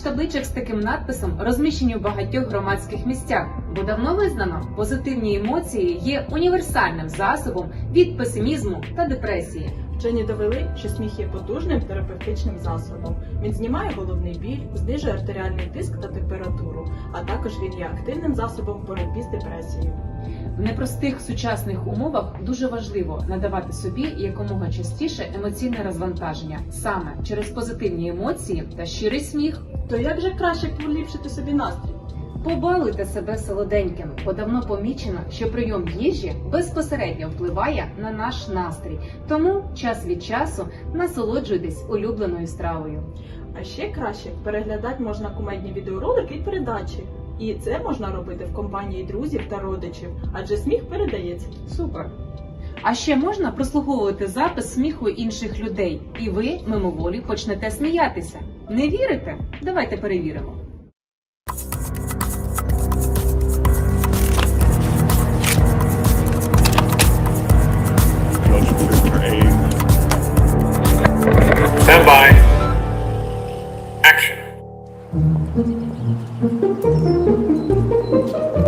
табличок з таким надписом розміщені в багатьох громадських місцях, бо давно визнано, позитивні емоції є універсальним засобом від песимізму та депресії. Вчені довели, що сміх є потужним терапевтичним засобом. Він знімає головний біль, знижує артеріальний тиск та температуру, а також він є активним засобом боротьби з депресією. В непростих сучасних умовах дуже важливо надавати собі якомога частіше емоційне розвантаження саме через позитивні емоції та щирий сміх. То як же краще поліпшити собі настрій? Побалуйте себе солоденьким, бо давно помічено, що прийом їжі безпосередньо впливає на наш настрій. Тому час від часу насолоджуйтесь улюбленою стравою. А ще краще переглядати можна кумедні відеоролики і передачі. І це можна робити в компанії друзів та родичів, адже сміх передається. Супер! А ще можна прослуховувати запис сміху інших людей, і ви мимоволі почнете сміятися. Не вірите? Давайте перевіримо. Thank you.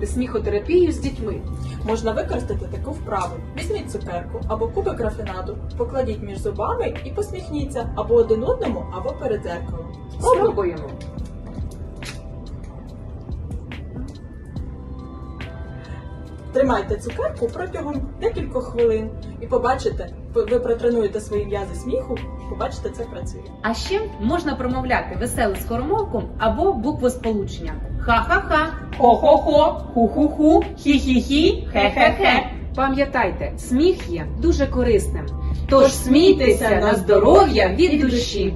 використовувати сміхотерапію з дітьми? Можна використати таку вправу. Візьміть цукерку або кубик рафінаду, покладіть між зубами і посміхніться або один одному, або перед зеркалом. Спробуємо. Тримайте цукерку протягом декількох хвилин і побачите, ви протренуєте свої м'язи сміху, побачите, це працює. А ще можна промовляти веселу скоромовку або буквосполучення. Ха-ха-ха, хо-хо-хо, ху-ху-ху, хі-хі-хі, хе-хе-хе. Пам'ятайте, сміх є дуже корисним. Тож смійтеся на здоров'я від душі.